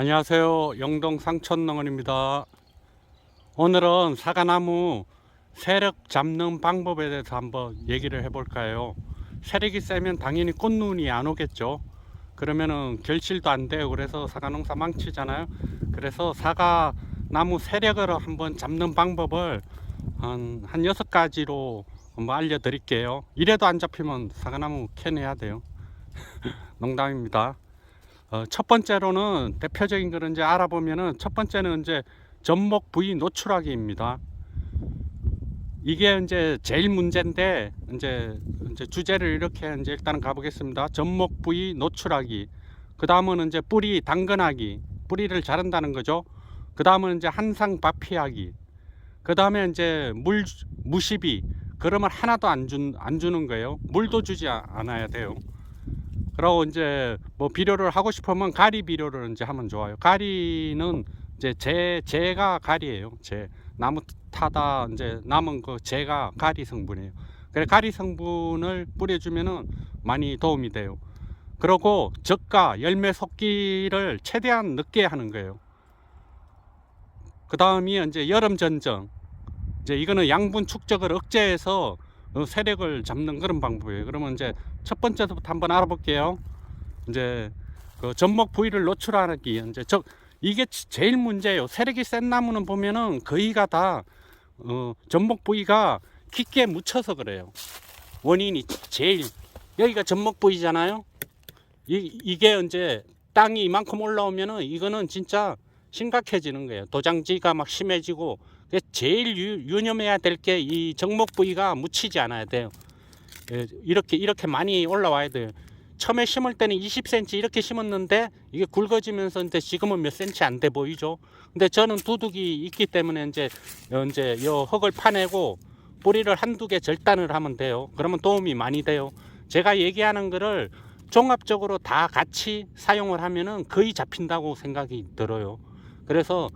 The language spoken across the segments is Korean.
안녕하세요. 영동 상천농원입니다. 오늘은 사과나무 세력 잡는 방법에 대해서 한번 얘기를 해볼까요? 세력이 세면 당연히 꽃눈이 안 오겠죠. 그러면은 결실도 안 돼요. 그래서 사과농사 망치잖아요. 그래서 사과나무 세력을 한번 잡는 방법을 한, 한 여섯 가지로 한번 알려드릴게요. 이래도 안 잡히면 사과나무 캐내야 돼요. 농담입니다. 어, 첫 번째로는 대표적인 거는 이제 알아보면은 첫 번째는 이제 접목 부위 노출하기입니다. 이게 이제 제일 문제인데 이제 이제 주제를 이렇게 이제 일단은 가보겠습니다. 접목 부위 노출하기. 그 다음은 이제 뿌리 당근하기. 뿌리를 자른다는 거죠. 그 다음은 이제 한상 바피하기. 그 다음에 이제 물 무시비. 그러면 하나도 안, 준, 안 주는 거예요. 물도 주지 아- 않아야 돼요. 그리고 이제 뭐 비료를 하고 싶으면 가리 비료를 이제 하면 좋아요. 가리는 이제 재 재가 가리예요. 재 나무 타다 이제 남은 그 재가 가리 성분이에요. 그래 가리 성분을 뿌려주면은 많이 도움이 돼요. 그리고 적과 열매 솟기를 최대한 늦게 하는 거예요. 그 다음이 이제 여름 전정. 이제 이거는 양분 축적을 억제해서 어, 세력을 잡는 그런 방법이에요. 그러면 이제 첫 번째부터 한번 알아볼게요. 이제 그 접목 부위를 노출하기 이제 저 이게 지- 제일 문제예요. 세력이 센 나무는 보면은 거의가 다 어, 접목 부위가 깊게 묻혀서 그래요. 원인이 제일 여기가 접목 부위잖아요. 이, 이게 이제 땅이 이만큼 올라오면은 이거는 진짜 심각해지는 거예요. 도장지가 막 심해지고 제일 유, 유념해야 될 게이 접목 부위가 묻히지 않아야 돼요. 예, 이렇게 이렇게 많이 올라와야 돼요. 처음에 심을 때는 20cm 이렇게 심었는데 이게 굵어지면서 이제 지금은 몇 cm 안 돼 보이죠. 근데 저는 두둑이 있기 때문에 이제 어, 이제 요 흙을 파내고 뿌리를 한두 개 절단을 하면 돼요. 그러면 도움이 많이 돼요. 제가 얘기하는 거를 종합적으로 다 같이 사용을 하면은 거의 잡힌다고 생각이 들어요. 그래서 어,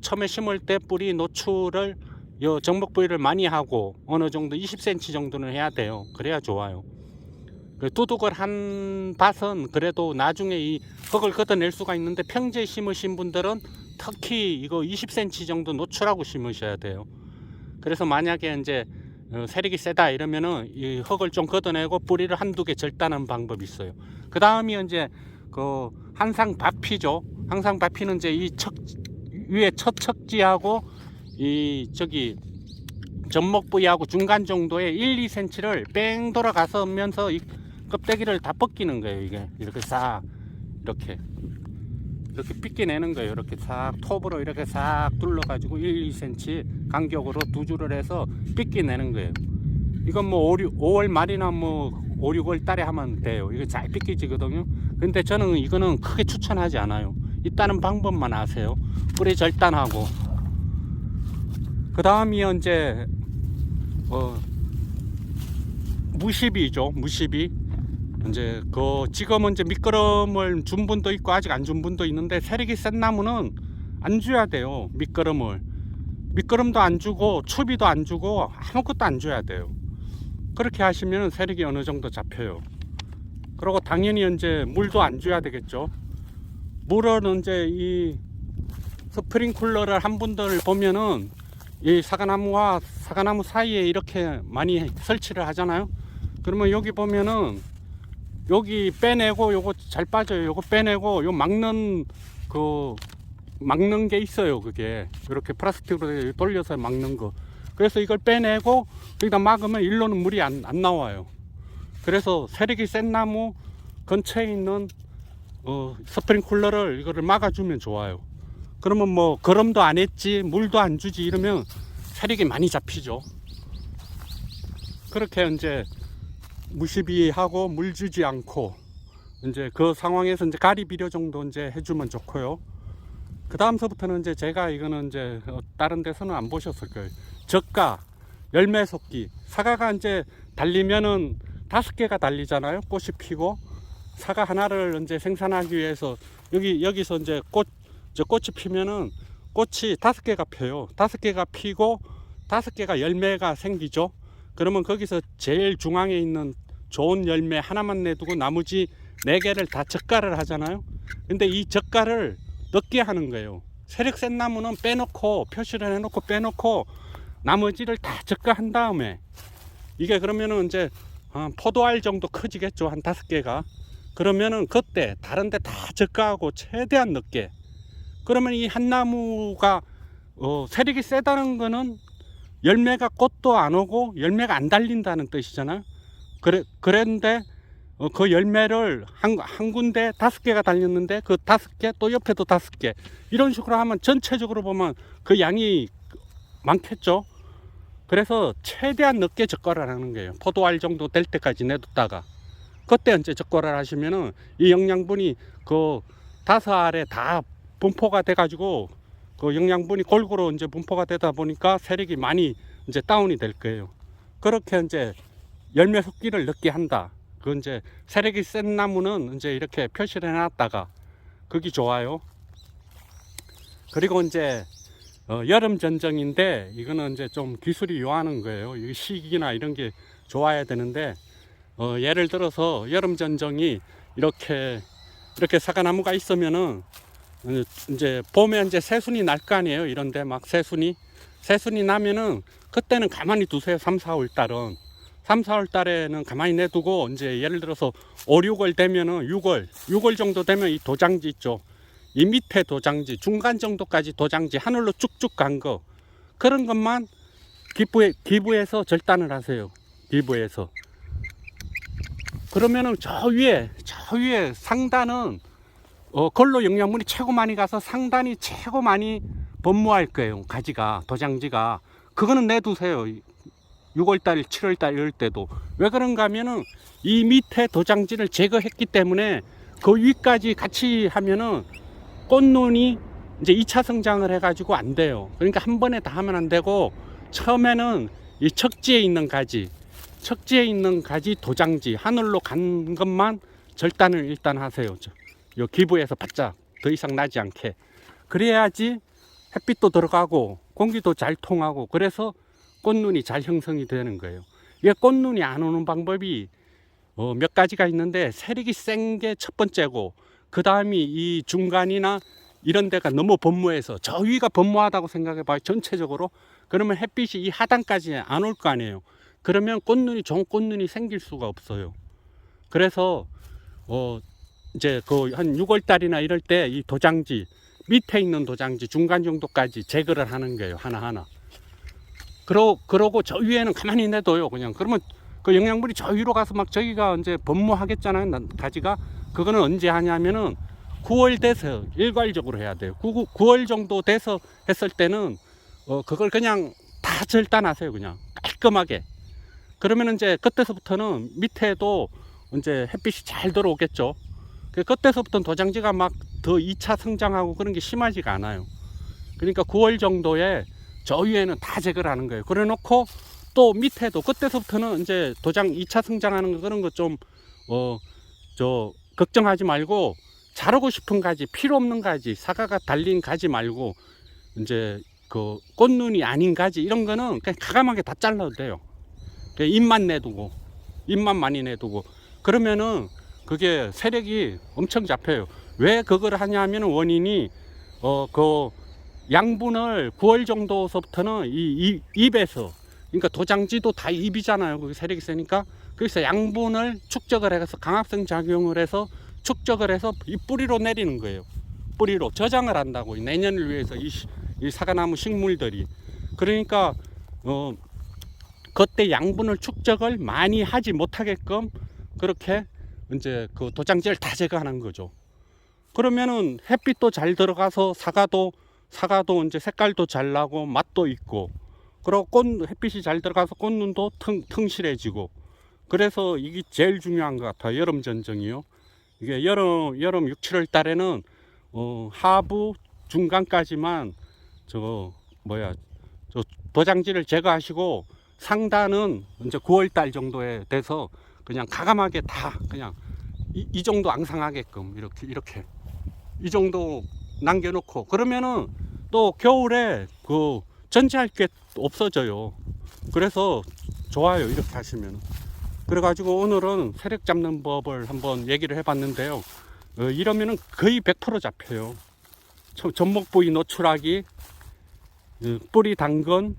처음에 심을 때 뿌리 노출을 요 정복 부위를 많이 하고 어느 정도 20cm 정도는 해야 돼요. 그래야 좋아요. 그 두둑을 한 밭은 그래도 나중에 이 흙을 걷어낼 수가 있는데 평지에 심으신 분들은 특히 이거 20cm 정도 노출하고 심으셔야 돼요. 그래서 만약에 이제 어, 세력이 세다 이러면은 이 흙을 좀 걷어내고 뿌리를 한두 개 절단하는 방법이 있어요. 그 다음이 이제 그 항상 바피죠. 항상 바피는 이제 이 척 위에 첫 척지하고 이 저기 접목 부위하고 중간 정도에 1, 2cm를 뺑 돌아가서면서 이 껍데기를 다 벗기는 거예요. 이게 이렇게 싹 이렇게 이렇게 삐끼내는 거예요. 이렇게 싹 톱으로 이렇게 싹 둘러가지고 1, 2cm 간격으로 두 줄을 해서 삐끼내는 거예요. 이건 뭐 5, 5월 말이나 뭐 5, 6월 달에 하면 돼요. 이거 잘 삐끼지거든요. 근데 저는 이거는 크게 추천하지 않아요. 있다는 방법만 아세요. 뿌리 절단하고 그 다음이 이제 어 무시비죠. 무시비. 이제 그 지금은 이제 미끄럼을 준 분도 있고 아직 안 준 분도 있는데 세력이 센 나무는 안 줘야 돼요. 미끄럼을. 미끄럼도 안 주고 추비도 안 주고 아무것도 안 줘야 돼요. 그렇게 하시면 세력이 어느 정도 잡혀요. 그리고 당연히 이제 물도 안 줘야 되겠죠. 물은 이제 이 스프링쿨러를 한 분들 보면은 이 사과나무와 사과나무 사이에 이렇게 많이 설치를 하잖아요. 그러면 여기 보면은 여기 빼내고 요거 잘 빠져요. 요거 빼내고 요 막는 그 막는 게 있어요. 그게 이렇게 플라스틱으로 돌려서 막는 거. 그래서 이걸 빼내고 여기다 막으면 일로는 물이 안, 안 나와요. 그래서 세력이 센 나무 근처에 있는 어, 스프링 쿨러를 이거를 막아주면 좋아요. 그러면 뭐 거름도 안 했지 물도 안 주지 이러면 세력이 많이 잡히죠. 그렇게 이제 무시비하고 물 주지 않고 이제 그 상황에서 이제 가리 비료 정도 이제 해주면 좋고요. 그 다음서부터는 이제 제가 이거는 이제 어, 다른 데서는 안 보셨을 거예요. 적가 열매 솟기 사과가 이제 달리면은 다섯 개가 달리잖아요. 꽃이 피고 사과 하나를 이제 생산하기 위해서 여기 여기서 이제 꽃저 꽃이 피면은 꽃이 다섯 개가 펴요. 다섯 개가 피고 다섯 개가 열매가 생기죠. 그러면 거기서 제일 중앙에 있는 좋은 열매 하나만 내두고 나머지 네 개를 다 젓갈을 하잖아요. 근데 이 젓갈을 늦게 하는 거예요. 세력 센 나무는 빼놓고 표시를 해놓고 빼놓고 나머지를 다 적가한 다음에 이게 그러면은 이제 한 포도알 정도 커지겠죠 한 다섯 개가 그러면은 그때 다른 데 다 적가하고 최대한 늦게 그러면 이 한 나무가 어, 세력이 세다는 거는 열매가 꽃도 안 오고 열매가 안 달린다는 뜻이잖아요. 그래 그랬는데 어, 그 열매를 한, 한 군데 다섯 개가 달렸는데 그 다섯 개 또 옆에도 다섯 개 이런 식으로 하면 전체적으로 보면 그 양이 많겠죠. 그래서 최대한 늦게 적과를 하는 거예요. 포도알 정도 될 때까지 내뒀다가 그때 이제 적과를 하시면은 이 영양분이 그 다섯 알에 다 분포가 돼가지고 그 영양분이 골고루 이제 분포가 되다 보니까 세력이 많이 이제 다운이 될 거예요. 그렇게 이제 열매 섞기를 늦게 한다. 그 이제 세력이 센 나무는 이제 이렇게 표시를 해놨다가 그게 좋아요. 그리고 이제 어, 여름 전정인데 이거는 이제 좀 기술이 요하는 거예요. 이 시기나 이런 게 좋아야 되는데 어, 예를 들어서 여름 전정이 이렇게 이렇게 사과나무가 있으면은 어, 이제 봄에 이제 새순이 날 거 아니에요. 이런데 막 새순이 새순이 나면은 그때는 가만히 두세요. 3, 4월 달은 3, 4월 달에는 가만히 내두고 이제 예를 들어서 5, 6월 되면은 6월 6월 정도 되면 이 도장지 있죠. 이 밑에 도장지 중간 정도까지 도장지 하늘로 쭉쭉 간 거 그런 것만 기부에 기부해서 절단을 하세요. 기부해서 그러면은 저 위에 저 위에 상단은 어 걸로 영양분이 최고 많이 가서 상단이 최고 많이 번무할 거예요. 가지가 도장지가 그거는 내두세요. 6월달, 7월달 이럴 때도 왜 그런가 하면은 이 밑에 도장지를 제거했기 때문에 그 위까지 같이 하면은 꽃눈이 이제 2차 성장을 해가지고 안 돼요. 그러니까 한 번에 다 하면 안 되고 처음에는 이 척지에 있는 가지, 척지에 있는 가지 도장지 하늘로 간 것만 절단을 일단 하세요. 저, 요 기부에서 바짝 더 이상 나지 않게 그래야지 햇빛도 들어가고 공기도 잘 통하고 그래서 꽃눈이 잘 형성이 되는 거예요. 이게 꽃눈이 안 오는 방법이 어, 몇 가지가 있는데 세력이 센 게 첫 번째고 그 다음이 이 중간이나 이런 데가 너무 번무해서 저 위가 번무하다고 생각해 봐요. 전체적으로. 그러면 햇빛이 이 하단까지 안 올 거 아니에요. 그러면 꽃눈이 좋은 꽃눈이 생길 수가 없어요. 그래서 어 이제 그 한 6월 달이나 이럴 때 이 도장지 밑에 있는 도장지 중간 정도까지 제거를 하는 거예요. 하나하나. 그러, 그러고 저 위에는 가만히 내둬요. 그냥. 그러면 그 영양분이 저 위로 가서 막 저기가 이제 번무하겠잖아요. 난- 가지가. 그거는 언제 하냐면은 9월 돼서 일괄적으로 해야 돼요. 9, 9월 정도 돼서 했을 때는 어, 그걸 그냥 다 절단하세요. 그냥 깔끔하게. 그러면 이제 그때서부터는 밑에도 이제 햇빛이 잘 들어오겠죠. 그 그때서부터는 도장지가 막 더 2차 성장하고 그런 게 심하지가 않아요. 그러니까 9월 정도에 저 위에는 다 제거를 하는 거예요. 그래 놓고 또 밑에도 그때서부터는 이제 도장 2차 성장하는 거 그런 거 좀 어 저 걱정하지 말고 자르고 싶은 가지 필요 없는 가지 사과가 달린 가지 말고 이제 그 꽃눈이 아닌 가지 이런 거는 그냥 가감하게 다 잘라도 돼요. 그냥 잎만 내두고 잎만 많이 내두고 그러면은 그게 세력이 엄청 잡혀요. 왜 그걸 하냐 하면 원인이 어 그 양분을 9월 정도서부터는 이, 이 잎에서 그러니까 도장지도 다 잎이잖아요. 그게 세력이 세니까 그래서 양분을 축적을 해서 강압성 작용을 해서 축적을 해서 이 뿌리로 내리는 거예요. 뿌리로 저장을 한다고 내년을 위해서 이, 시- 이 사과나무 식물들이 그러니까 어 그때 양분을 축적을 많이 하지 못하게끔 그렇게 이제 그 도장지를 다 제거하는 거죠. 그러면은 햇빛도 잘 들어가서 사과도 사과도 이제 색깔도 잘 나고 맛도 있고 그리고 꽃 햇빛이 잘 들어가서 꽃눈도 腾, 腾실해지고 그래서 이게 제일 중요한 것 같아요. 여름 전정이요. 이게 여름 여름 6, 7월 달에는 어, 하부 중간까지만 저 뭐야 저 도장지를 제거하시고 상단은 이제 9월 달 정도에 돼서 그냥 가감하게 다 그냥 이, 이 정도 앙상하게끔 이렇게 이렇게 이 정도 남겨놓고 그러면은 또 겨울에 그 전지할 게 없어져요. 그래서 좋아요 이렇게 하시면. 그래가지고 오늘은 세력 잡는 법을 한번 얘기를 해봤는데요. 어, 이러면은 거의 100% 잡혀요. 저- 전목 부위 노출하기, 그 뿌리 당근,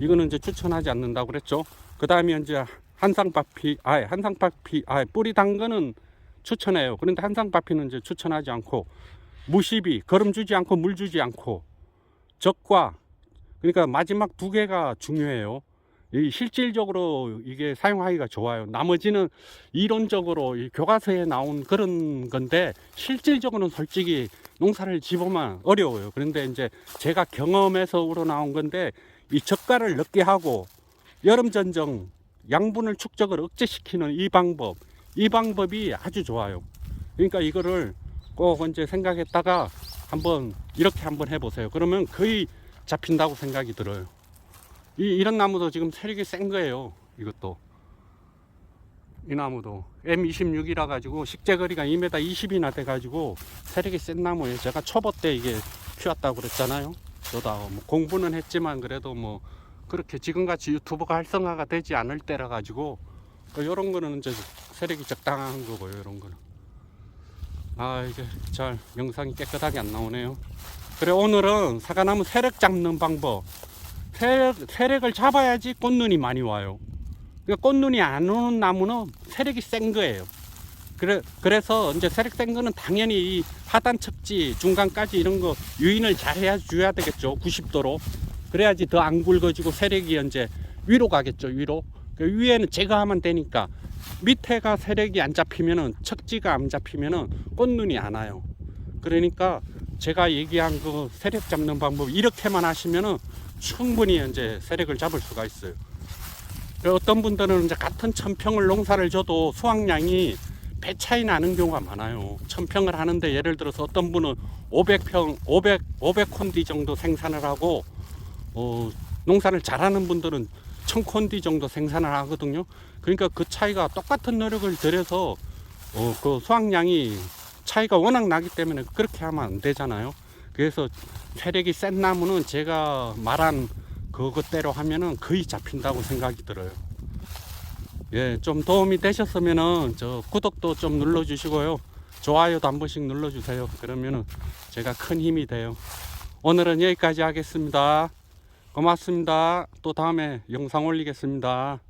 이거는 이제 추천하지 않는다고 그랬죠. 그 다음에 이제 한상바피, 아, 한상바피, 아, 뿌리 당근은 추천해요. 그런데 한상바피는 이제 추천하지 않고, 무시비, 거름 주지 않고 물 주지 않고, 적과, 그러니까 마지막 두 개가 중요해요. 이 실질적으로 이게 사용하기가 좋아요. 나머지는 이론적으로 이 교과서에 나온 그런 건데 실질적으로는 솔직히 농사를 지보면 어려워요. 그런데 이제 제가 경험에서 우러나온 건데 이 젓갈을 넣게 하고 여름 전정 양분을 축적을 억제시키는 이 방법 이 방법이 아주 좋아요. 그러니까 이거를 꼭 이제 생각했다가 한번 이렇게 한번 해보세요. 그러면 거의 잡힌다고 생각이 들어요. 이, 이런 나무도 지금 세력이 센 거예요. 이것도. 이 나무도 M26이라 가지고 식재거리가 2m 20이나 돼 가지고 세력이 센 나무예요. 제가 초보 때 이게 키웠다고 그랬잖아요. 저다 뭐 공부는 했지만 그래도 뭐 그렇게 지금같이 유튜브가 활성화가 되지 않을 때라 가지고 이런 거는 이제 세력이 적당한 거고요. 이런 거는. 아 이게 잘 영상이 깨끗하게 안 나오네요. 그래 오늘은 사과나무 세력 잡는 방법. 세력, 세력을 잡아야지 꽃눈이 많이 와요. 그러니까 꽃눈이 안 오는 나무는 세력이 센 거예요. 그래, 그래서 이제 세력 센 거는 당연히 이 하단 척지 중간까지 이런 거 유인을 잘 해야 줘야 되겠죠. 90도로. 그래야지 더 안 굵어지고 세력이 이제 위로 가겠죠. 위로. 그 위에는 제거하면 되니까 밑에가 세력이 안 잡히면은 척지가 안 잡히면은 꽃눈이 안 와요. 그러니까 제가 얘기한 그 세력 잡는 방법 이렇게만 하시면은 충분히 이제 세력을 잡을 수가 있어요. 그리고 어떤 분들은 이제 같은 천평을 농사를 줘도 수확량이 배 차이 나는 경우가 많아요. 천평을 하는데 예를 들어서 어떤 분은 500평, 500, 500콘디 정도 생산을 하고, 어, 농사를 잘하는 분들은 1000콘디 정도 생산을 하거든요. 그러니까 그 차이가 똑같은 노력을 들여서, 어, 그 수확량이 차이가 워낙 나기 때문에 그렇게 하면 안 되잖아요. 그래서 세력이 센 나무는 제가 말한 그것대로 하면은 거의 잡힌다고 생각이 들어요. 예, 좀 도움이 되셨으면은 저 구독도 좀 눌러주시고요. 좋아요도 한 번씩 눌러주세요. 그러면은 제가 큰 힘이 돼요. 오늘은 여기까지 하겠습니다. 고맙습니다. 또 다음에 영상 올리겠습니다.